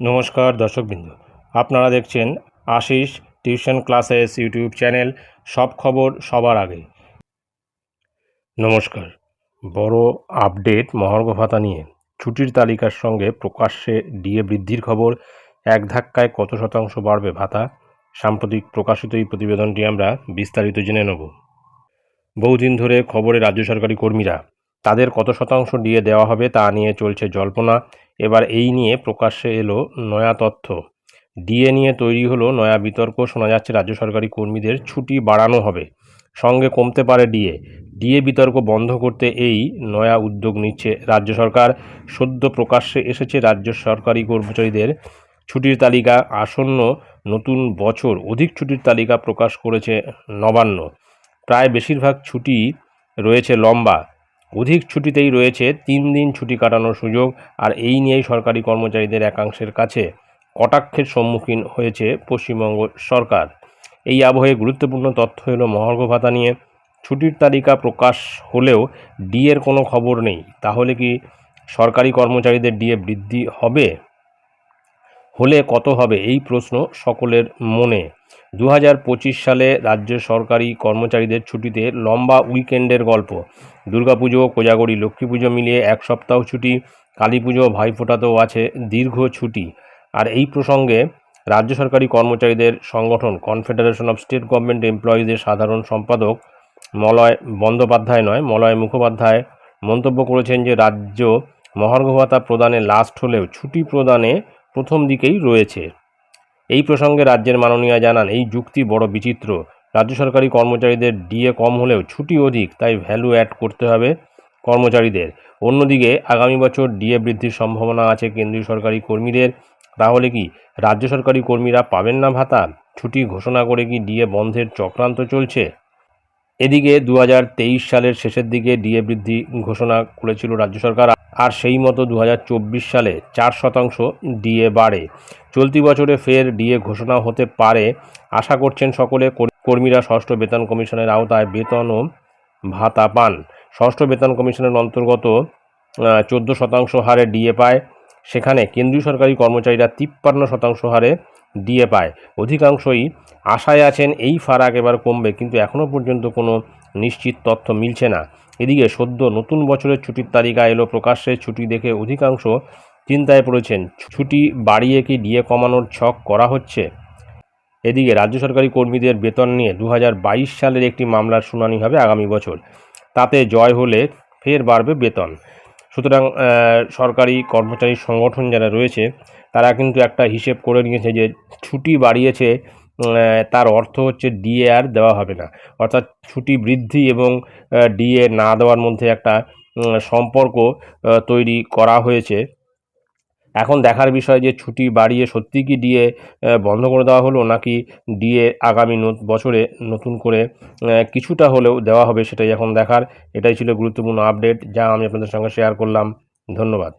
নমস্কার দর্শকবৃন্দ। আপনারা দেখছেন Ashis tuition classes YouTube channel, সব খবর সবার আগে। নমস্কার। বড় আপডেট মহার্ঘ ভাতা নিয়ে। ছুটির তালিকার সঙ্গে প্রকাশ্যে ডিএ বৃদ্ধির খবর। এক ধাক্কায় কত শতাংশ বাড়বে ভাতা? সাম্প্রতিক প্রকাশিত এই প্রতিবেদনটি আমরা বিস্তারিত জেনে নেব। বহুদিন ধরে খবরে রাজ্য সরকারি কর্মীরা, তাদের কত শতাংশ ডিএ দেওয়া হবে তা নিয়ে চলছে জল্পনা। এবার এই নিয়ে প্রকাশ্যে এলো নয়া তথ্য। ডিএ নিয়ে তৈরি হলো নয়া বিতর্ক, শোনা যাচ্ছে রাজ্য সরকারি কর্মীদের ছুটি বাড়ানো হবে। সঙ্গে কমতে পারে ডিএ। ডিএ বিতর্ক বন্ধ করতে এই নয়া উদ্যোগ নিচ্ছে রাজ্য সরকার। সদ্য প্রকাশ্যে এসেছে রাজ্য সরকারি কর্মচারীদের ছুটির তালিকা। আসন্ন নতুন বছর অধিক ছুটির তালিকা প্রকাশ করেছে নবান্ন। প্রায় বেশিরভাগ ছুটি রয়েছে লম্বা। অধিক ছুটিতেই রয়েছে তিন দিন ছুটি কাটানোর সুযোগ, আর এই নিয়েই সরকারি কর্মচারীদের একাংশের কাছে কটাক্ষের সম্মুখীন হয়েছে পশ্চিমবঙ্গ সরকার। এই আবহে গুরুত্বপূর্ণ তথ্য হলো মহার্ঘ ভাতা নিয়ে। ছুটির তালিকা প্রকাশ হলেও ডিএর কোনো খবর নেই। তাহলে কি সরকারি কর্মচারীদের ডিএ বৃদ্ধি হবে? হলে কত হবে? এই প্রশ্ন সকলের মনে। দু হাজার পঁচিশ সালে রাজ্য সরকারি কর্মচারীদের ছুটিতে লম্বা উইকেন্ডের গল্প। দুর্গাপুজো, কোজাগরি লক্ষ্মী পুজো মিলিয়ে এক সপ্তাহ ছুটি কালী পুজো ভাইফোঁটাতেও আছে দীর্ঘ ছুটি। আর এই প্রসঙ্গে রাজ্য সরকারি কর্মচারীদের সংগঠন কনফেডারেশন অফ স্টেট গভর্নমেন্ট এমপ্লয়িজের সাধারণ সম্পাদক মলয় বন্দ্যোপাধ্যায় নয়, মলয় মুখোপাধ্যায় মন্তব্য করেছেন যে, রাজ্য মহার্ঘ ভাতা প্রদানে লাস্ট হলেও, ছুটি প্রদানে প্রথম দিকেই রয়েছে। এই প্রসঙ্গে রাজ্যের মাননীয় জানান, এই যুক্তি বড় বিচিত্র। রাজ্য সরকারি কর্মচারীদের ডিএ কম হলেও ছুটি অধিক, তাই ভ্যালু অ্যাড করতে হবে কর্মচারীদের। অন্যদিকে, আগামী বছর ডিএ বৃদ্ধির সম্ভাবনা আছে কেন্দ্রীয় সরকারি কর্মীদের। তাহলে কি, রাজ্য সরকারি কর্মীরা পাবেন না ভাতা? ছুটি ঘোষণা করে কি ডিএ বন্ধের চক্রান্ত চলছে? এদিকে দু হাজার তেইশ সালের শেষের দিকে ডিএ বৃদ্ধি ঘোষণা করেছিল রাজ্য সরকার। আর সেই মতো দু হাজার চব্বিশ সালে চার শতাংশ ডিএ বাড়ে। চলতি বছরে ফের ডিএ ঘোষণা হতে পারে। আশা করছেন সকলে কর্মীরা ষষ্ঠ বেতন কমিশনের আওতায় বেতন ও ভাতা পান। ষষ্ঠ বেতন কমিশনের অন্তর্গত চোদ্দ শতাংশ হারে ডিএ পায়। সেখানে কেন্দ্রীয় সরকারি কর্মচারীরা তিপ্পান্ন শতাংশ হারে ডিএ পায়। অধিকাংশই আশায় আছেন এই ফারাক এবার কমবে, কিন্তু এখনও পর্যন্ত কোনো নিশ্চিত তথ্য মিলছে না। এদিকে সদ্য নতুন বছরের ছুটির তালিকা এলো, প্রকাশ্যে ছুটি দেখে অধিকাংশ চিন্তায় পড়েছেন, ছুটি বাড়িয়ে কি ডিএ কমানোর ছক করা হচ্ছে? এদিকে রাজ্য সরকারি কর্মীদের বেতন নিয়ে দু হাজার বাইশ সালের একটি মামলার শুনানি হবে আগামী বছর। তাতে জয় হলে ফের বাড়বে বেতন। সুতরাং সরকারি কর্মচারী সংগঠন যারা রয়েছে তারা কিন্তু একটা হিসেব করে নিয়েছে যে ছুটি বাড়িয়েছে তার অর্থ হচ্ছে ডিএ আর দেওয়া হবে না। অর্থাৎ ছুটি বৃদ্ধি এবং ডিএ না দেওয়ার মধ্যে একটা সম্পর্ক তৈরি করা হয়েছে। এখন দেখার বিষয় যে ছুটি বাড়িয়ে সত্যি কি ডিএ বন্ধ করে দেওয়া হলো নাকি ডিএ আগামী বছরে নতুন করে কিছুটা হলেও দেওয়া হবে সেটাই এখন দেখার। এটাই ছিল গুরুত্বপূর্ণ আপডেট যা আমি আপনাদের সঙ্গে শেয়ার করলাম। ধন্যবাদ।